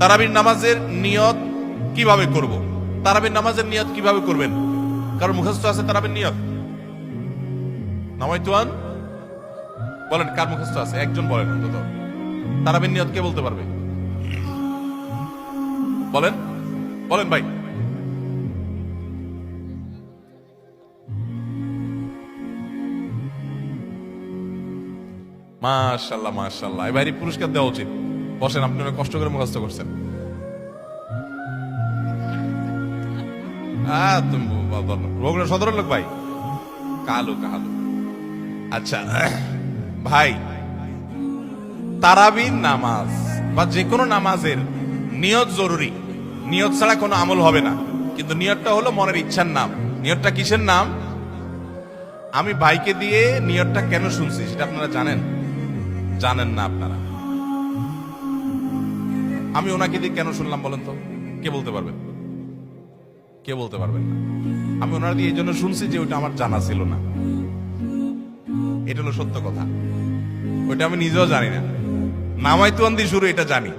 তারাবির নামাজের নিয়ত কীভাবে করব? তারাবির নামাজের নিয়ত কীভাবে করবেন? কারণ মুখস্থ আছে তারাবির নিয়ত? নামাইতুয়ান বলেন, কার মুখস্থ আছে? একজন বলেন অন্তত। তারাবির নিয়ত কে বলতে পারবে? বলেন বলেন ভাই। মাশাল্লাহ মাশাল্লাহ। এবারই পুরস্কার দেওয়া উচিত। বসেন, আপনি অনেক কষ্ট করে মুখস্থ করছেন। বগুড়া সদরের লোক ভাই? কালো কালো। আচ্ছা ভাই, তারাবির নামাজ বা যে কোনো নামাজের নিয়ত জরুরি। নিয়ত ছাড়া কোনো আমল হবে না। কিন্তু নিয়তটা হলো মনের ইচ্ছার নাম। নিয়তটা কিসের নাম? আমি ভাইকে দিয়ে নিয়তটা কেন শুনছি, সেটা আপনারা জানেন? জানেন না আপনারা। আমি ওনাকে দিয়ে কেন শুনলাম বলেন তো? কে বলতে পারবেন কে বলতে পারবেন না? আমি ওনার দিয়ে এই জন্য শুনছি যে ওইটা আমার জানা ছিল না। এটা হলো সত্য কথা। ওইটা আমি নিজেও জানি না। নামাই তো দিয়ে শুরু, এটা জানি।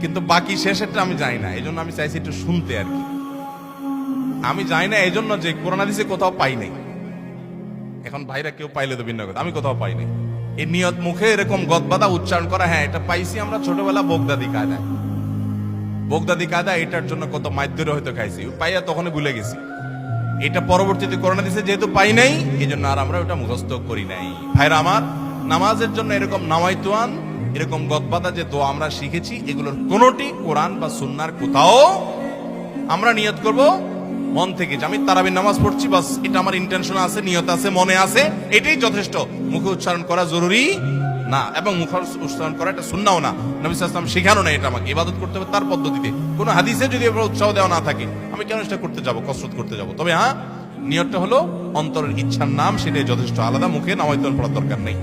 কিন্তু বাকি শেষেরটা আমি জানি না। এই জন্য আমি চাইছি একটু শুনতে আর কি। আমি জানি না, এই জন্য যে করোনা দিছে কোথাও পাই নাই। এখন ভাইরা কেউ পাইলে তো ভিন্ন কথা। আমি কোথাও পাই নাই। এই নিয়ত মুখে এরকম গদবাদা উচ্চারণ করা হ্যাঁ এটা পাইছি আমরা ছোটবেলা বোগদাদি কায়দায়। বোগদাদি কায়দা এটার জন্য কত মাধ্যরে হয়তো খাইছি। পাইয়া তখন ভুলে গেছি। এটা পরবর্তীতে করোনা দিছে, যেহেতু পাই নাই এই জন্য আর আমরা ওটা মুখস্থ করি নাই। ভাইরা আমার, নামাজের জন্য এরকম নামাইতুয়ান, এরকম গদবাদা যে দোয়া আমরা শিখেছি, এগুলোর কোনোটি কোরআন বা সুন্নার কোথাও আমরা নিয়ত করব মন থেকে যে আমি তারাবির নামাজ পড়ছি, বাস এটা আমার ইন্টেনশন আছে, নিয়ত আছে, মনে আছে, এটাই যথেষ্ট। মুখে উচ্চারণ করা জরুরি না, এবং মুখ উচ্চারণ করা এটা শুননাও না। নবী সাল্লাম শেখানো না এটা আমাকে, ইবাদত করতে হবে তার পদ্ধতিতে। কোনো হাদিসে যদি উৎসাহ দেওয়া না থাকে, আমি কেন সেটা করতে যাব, কসরত করতে যাব? তবে হ্যাঁ নিয়তটা হলো অন্তরের ইচ্ছার নাম, সেটাই যথেষ্ট। আলাদা মুখে নামায়তন পড়ার দরকার নেই।